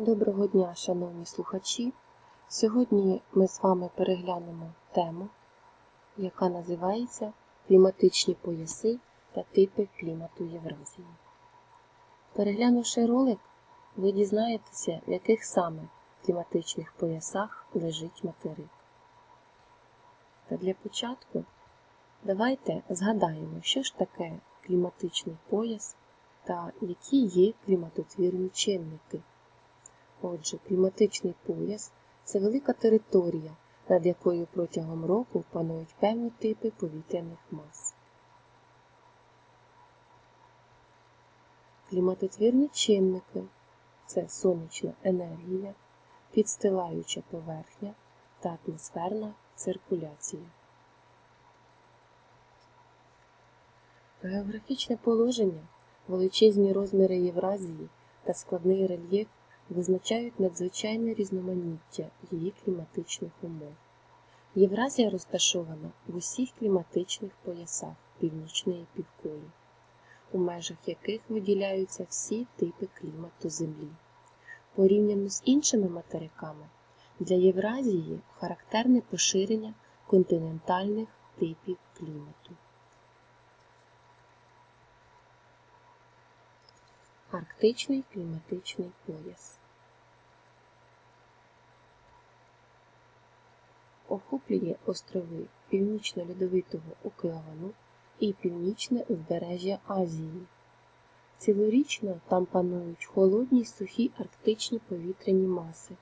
Доброго дня, шановні слухачі! Сьогодні ми з вами переглянемо тему, яка називається Кліматичні пояси та типи клімату Євразії. Переглянувши ролик, ви дізнаєтеся, в яких саме кліматичних поясах лежить материк. Та для початку давайте згадаємо, що ж таке кліматичний пояс та які є кліматотвірні чинники. Отже, кліматичний пояс це велика територія, над якою протягом року панують певні типи повітряних мас. Кліматотвірні чинники це сонячна енергія, підстилаюча поверхня та атмосферна циркуляція. Географічне положення, величезні розміри Євразії та складний рельєф визначають надзвичайне різноманіття її кліматичних умов. Євразія розташована в усіх кліматичних поясах північної півкулі, у межах яких виділяються всі типи клімату Землі. Порівняно з іншими материками, для Євразії характерне поширення континентальних типів клімату. Арктичний кліматичний пояс охоплює острови Північно-Льодовитого океану і північне узбережжя Азії. Цілорічно там панують холодні сухі арктичні повітряні маси.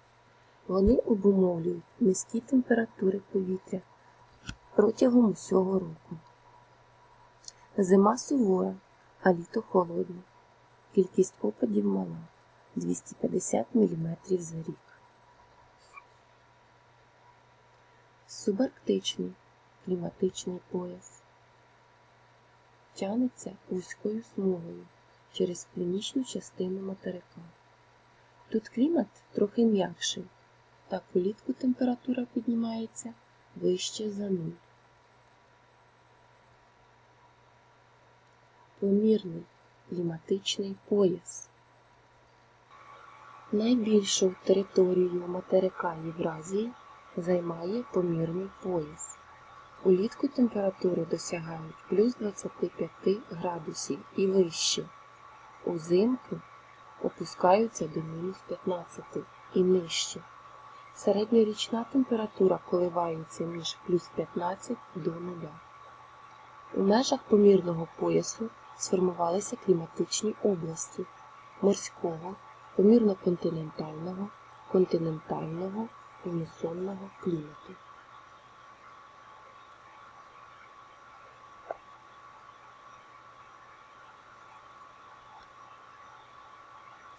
Вони обумовлюють низькі температури повітря протягом усього року. Зима сувора, а літо холодне. Кількість опадів мала 250 мм за рік. Субарктичний кліматичний пояс тянеться вузькою смугою через північну частину материка. Тут клімат трохи м'якший, так улітку температура піднімається вище за нуль. Помірний кліматичний пояс. Найбільшу територію материка Євразії займає помірний пояс. Улітку температури досягають плюс 25 градусів і вище. Узимку опускаються до мінус 15 і нижче. Середньорічна температура коливається між плюс 15 до 0. У межах помірного поясу сформувалися кліматичні області морського, помірно-континентального, континентального мусонного клімату.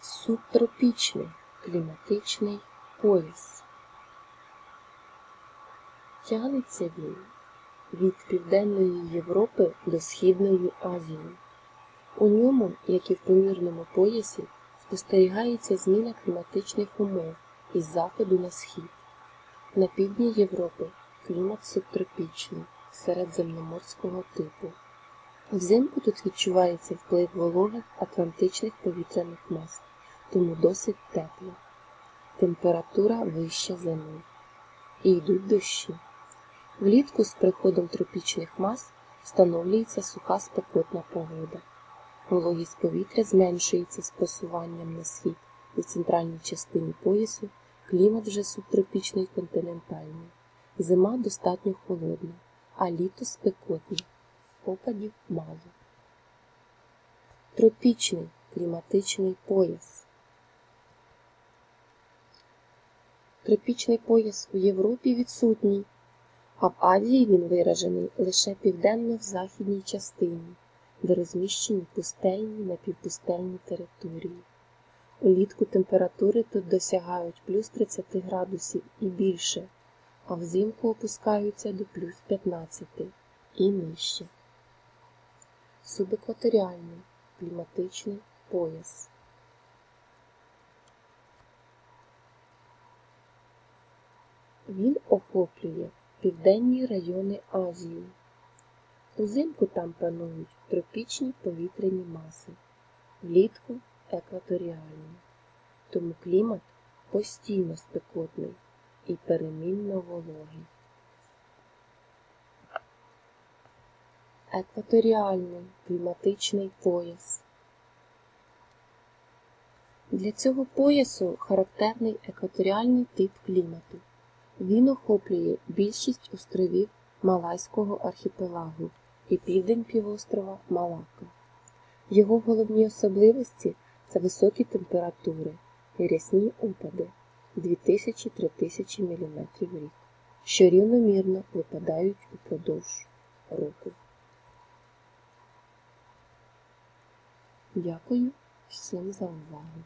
Субтропічний кліматичний пояс. Тягнеться він від Південної Європи до Східної Азії. У ньому, як і в помірному поясі, спостерігається зміна кліматичних умов із заходу на схід. На півдні Європи клімат субтропічний, середземноморського типу. Взимку тут відчувається вплив вологих атлантичних повітряних мас, тому досить тепло. Температура вища нуль. І йдуть дощі. Влітку з приходом тропічних мас встановлюється суха спекотна погода. Вологість повітря зменшується з просуванням на схід і в центральній частині поясу клімат вже субтропічний континентальний. Зима достатньо холодна, а літо спекотне. Опадів мало. Тропічний кліматичний пояс. Тропічний пояс у Європі відсутній, а в Азії він виражений лише південно в західній частині де розміщені пустельні напівпустельні території. Улітку температури тут досягають плюс 30 градусів і більше, а взимку опускаються до плюс 15 і нижче. Субекваторіальний кліматичний пояс. Він охоплює південні райони Азії. Узимку там панують тропічні повітряні маси, влітку екваторіальні. тому клімат постійно спекотний і перемінно вологий. Екваторіальний кліматичний пояс. Для цього поясу характерний екваторіальний тип клімату. Він охоплює більшість островів Малайського архіпелагу і південь півострова Малака. Його головні особливості це високі температури і рясні опади 2000-3000 мм в рік, що рівномірно випадають упродовж року. Дякую всім за увагу!